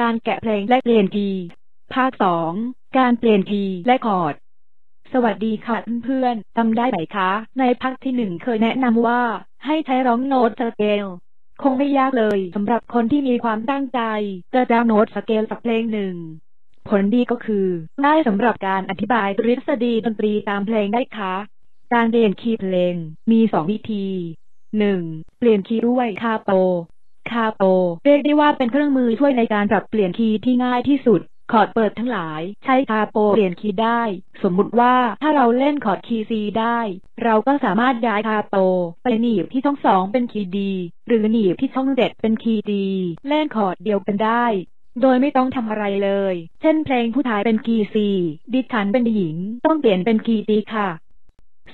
การแกะเพลงและเปลี่ยนคีย์ภาคสองการเปลี่ยนคีย์และคอร์ด สวัสดีค่ะเพื่อนๆจำได้ไหมคะ ในภาคที่หนึ่งเคยแนะนำว่า ให้ใช้ร้องโน้ตสเกล คงไม่ยากเลยสำหรับคนที่มีความตั้งใจจะดาวโน้ตสเกลสักเพลงหนึ่ง ผลดีก็คือได้สำหรับการอธิบายทฤษฎีดนตรีตามเพลงได้ค่ะการเปลี่ยนคีย์เพลงมีสองวิธีหนึ่งเปลี่ยนคีย์ด้วยคาโป คาโป เรียกได้ว่าเป็นเครื่องมือช่วยในการปรับเปลี่ยนคีย์ที่ง่ายที่สุด คอร์ดเปิดทั้งหลาย ใช้คาโปเปลี่ยนคีย์ได้ สมมุติว่าถ้าเราเล่นคอร์ดคีย์ซีได้ เราก็สามารถย้ายคาโป ไปหนีบที่ช่องสองเป็นคีย์ดี หรือหนีบที่ช่องเจ็ดเป็นคีย์ดีเล่นคอร์ดเดียวกันได้ โดยไม่ต้องทำอะไรเลย เช่นเพลงผู้ชายเป็นคีย์ซีดิฉันเป็นหญิง ต้องเปลี่ยนเป็นคีย์ดีค่ะ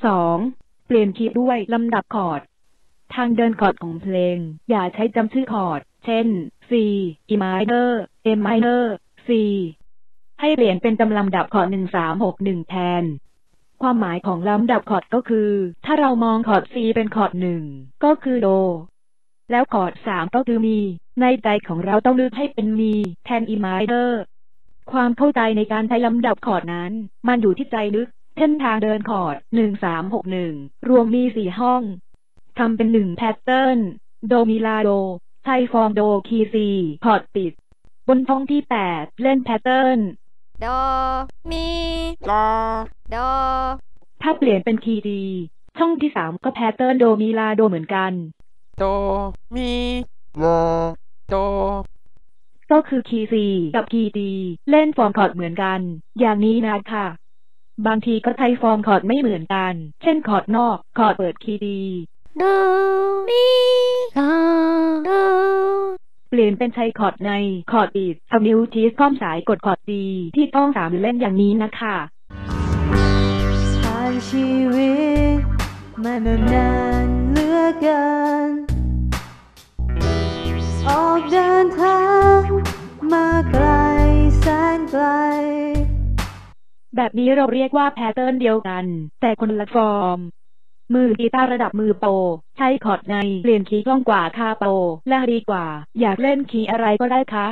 2. เปลี่ยนคีย์ด้วยลำดับคอร์ด ทางเดินคอร์ดของเพลง อย่าใช้จำชื่อคอร์ด เช่น C E minor M minor C ให้เปลี่ยนเป็นจำลำดับคอร์ดหนึ่งสามหกหนึ่งแทน ความหมายของลำดับคอร์ดก็คือ ถ้าเรามองคอร์ด C เป็นคอร์ดหนึ่งก็คือโด แล้วคอร์ดสามก็คือมี ในใจของเราต้องเลือกให้เป็นมีแทน E minor ความเข้าใจในการใช้ลำดับคอร์ดนั้น มันอยู่ที่ใจลึก เช่นทางเดินคอร์ดหนึ่งสามหกหนึ่งรวมมีสี่ห้อง ทำเป็นหนึ่งแพทเทิร์น โดมิลาโด ใช้ฟอร์มโดคีซีคอร์ดปิด บนช่องที่แปดเล่นแพทเทิร์น โด มีลาโด ถ้าเปลี่ยนเป็นคีย์ดีช่องที่สามก็แพทเทิร์นโดมิลาโดเหมือนกัน โด มีลาโดก็คือคีย์ซีกับคีย์ดีเล่นฟอร์มคอร์ดเหมือนกัน อย่างนี้นะคะบางทีก็ใช้ฟอร์มคอร์ดไม่เหมือนกัน เช่นคอร์ดนอกคอร์ดเปิดคีย์ดีโดมีลาโดเปลี่ยนเป็นใช้คอร์ดในคอร์ดปิดเอานิ้วชี้ข้อมสายกดคอร์ดดีที่ต้องสามเล่นอย่างนี้นะคะผ่านชีวิตมานานนานเหลือเกิน ออกเดินทางมาไกลแสนไกล แบบนี้เราเรียกว่าแพทเทิร์นเดียวกัน แต่คนละฟอร์ม มือกีตาร์ระดับมือโปรใช้คอร์ดในเปลี่ยนคีย์กล้องกว่าคาโปรและดีกว่า อยากเล่นคีย์อะไรก็ได้คะ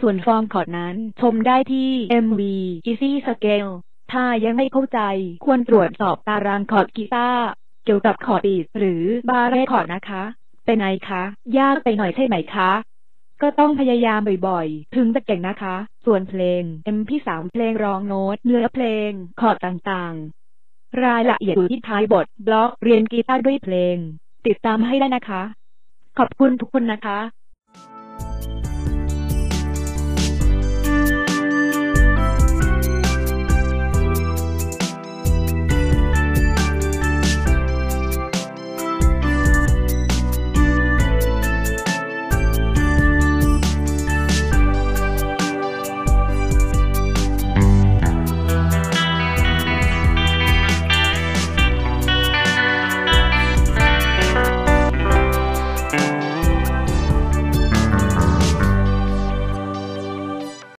ส่วนฟอร์มคอร์ดนั้นชมได้ที่ MV Easy Scale ถ้ายังไม่เข้าใจควรตรวจสอบตารางคอร์ดกีตาร์เกี่ยวกับคอร์ดบีทหรือบาร์เรคอร์ดนะคะ เป็นไงคะ ยากไปหน่อยใช่ไหมคะ ก็ต้องพยายามบ่อยๆ ถึงจะเก่งนะคะ ส่วนเพลง MP3 เพลงรองโน้ต เนื้อเพลงคอร์ดต่างๆ รายละเอียดอยู่ที่ท้ายบทบล็อกเรียนกีตาร์ด้วยเพลง ติดตามให้ได้นะคะ ขอบคุณทุกคนนะคะ